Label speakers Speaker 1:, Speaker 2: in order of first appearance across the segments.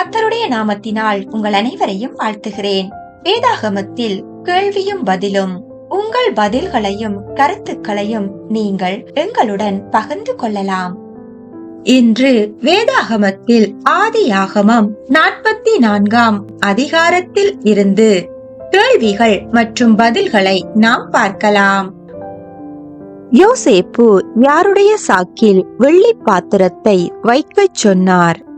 Speaker 1: கத்தருடைய நாமத்தினால் உங்கள் அனைவரையும் வாழ்த்துகிறேன். வேதாகமத்தில் கேள்வியும் பதிலும் உங்கள் பதில்களையும் கருத்துக்களையும் நீங்கள் எங்களுடன் பகிர்ந்து கொள்ளலாம். இன்று வேதாகமத்தில் ஆதியாகமம் நாற்பத்தி நான்காம் அதிகாரத்தில் இருந்து கேள்விகள் மற்றும் பதில்களை நாம் பார்க்கலாம். யோசேப்பு யாருடைய சாக்கில் வெள்ளி பாத்திரத்தை வைக்கச் சொன்னார்.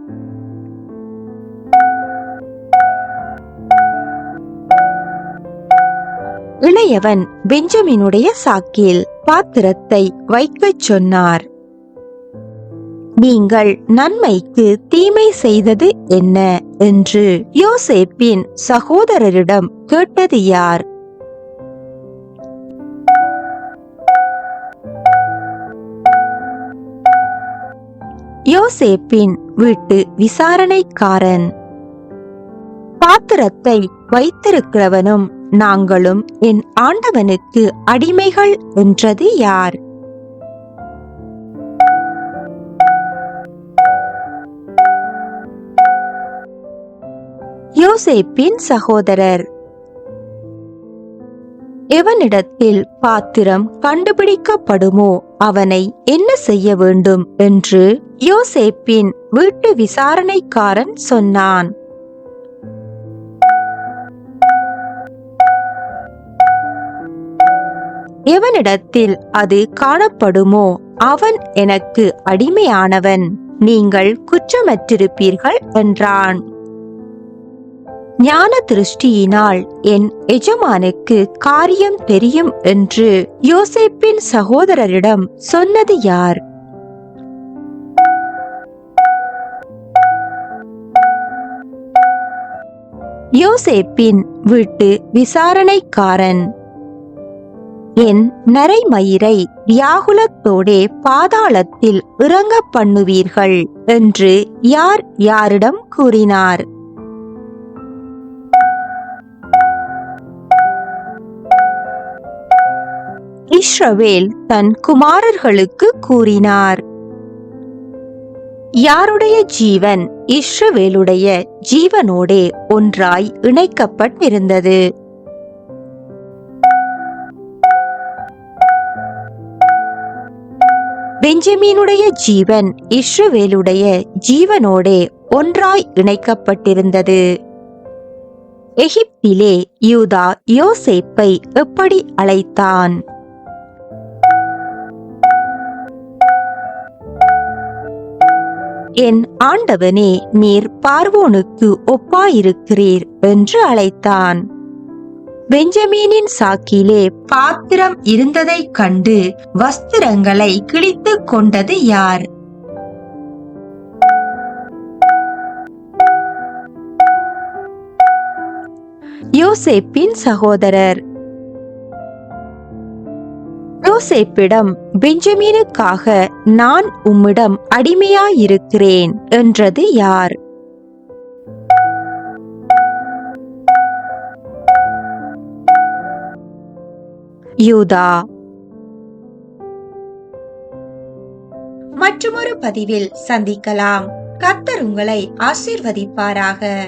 Speaker 1: இளையவன் பெஞ்சமினுடைய சாக்கில் பாத்திரத்தை வைக்கச் சொன்னார். நீங்கள் நன்மைக்கு தீமை செய்தது என்ன? என்று யோசேப்பின் சகோதரரிடம் கேட்டது யார்? யோசேப்பின் வீட்டு விசாரணைக்காரன் பாத்திரத்தை வைத்திருக்கிறவனும் நாங்களும் என் ஆண்டவனுக்கு அடிமைகள் என்றது யார்? யோசேப்பின் சகோதரர். எவனிடத்தில் பாத்திரம் கண்டுபிடிக்கப்படுமோ அவனை என்ன செய்ய வேண்டும்? என்று யோசேப்பின் வீட்டு விசாரணைக்காரன் சொன்னான். எவனிடத்தில் அது காணப்படுமோ அவன் எனக்கு அடிமையானவன். நீங்கள் குற்றமற்றிருப்பீர்கள் என்றான். ஞான திருஷ்டியினால் என் எஜமானுக்கு காரியம் தெரியும் என்று யோசேப்பின் சகோதரரிடம் சொன்னது யார்? யோசேப்பின் வீட்டு விசாரணைக்காரன். என் நரைமயிரை வியாகுலத்தோடே பாதாளத்தில் இறங்க பண்ணுவீர்கள் என்று யார் யாரிடம் கூறினார். இஸ்ரவேல் தன் குமாரர்களுக்கு கூறினார் யாருடைய ஜீவன் இஸ்ரவேலுடைய ஜீவனோடே ஒன்றாய் இணைக்கப்பட்டிருந்தது. பெஞ்சமீனுடைய ஜீவன் இஸ்ரவேலுடைய ஜீவனோடே ஒன்றாய் இணைக்கப்பட்டிருந்தது. எகிப்திலே யூதா யோசேப்பை எப்படி அழைத்தான்? என் ஆண்டவனே நீர் பார்வோனுக்கு ஒப்பாயிருக்கிறீர் என்று அழைத்தான். பெஞ்சமீனின் சாக்கிலே பாத்திரம் இருந்ததைக் கண்டு வஸ்திரங்களை கிழித்து கொண்டது யார்? யோசேப்பின் சகோதரர். யோசேப்பிடம் பெஞ்சமீனுக்காக நான் உம்மிடம் அடிமையாயிருக்கிறேன் என்றது யார்? யூதா. மற்றொரு பதிவில் சந்திக்கலாம். கர்த்தர் உங்களை ஆசிர்வதிப்பாராக.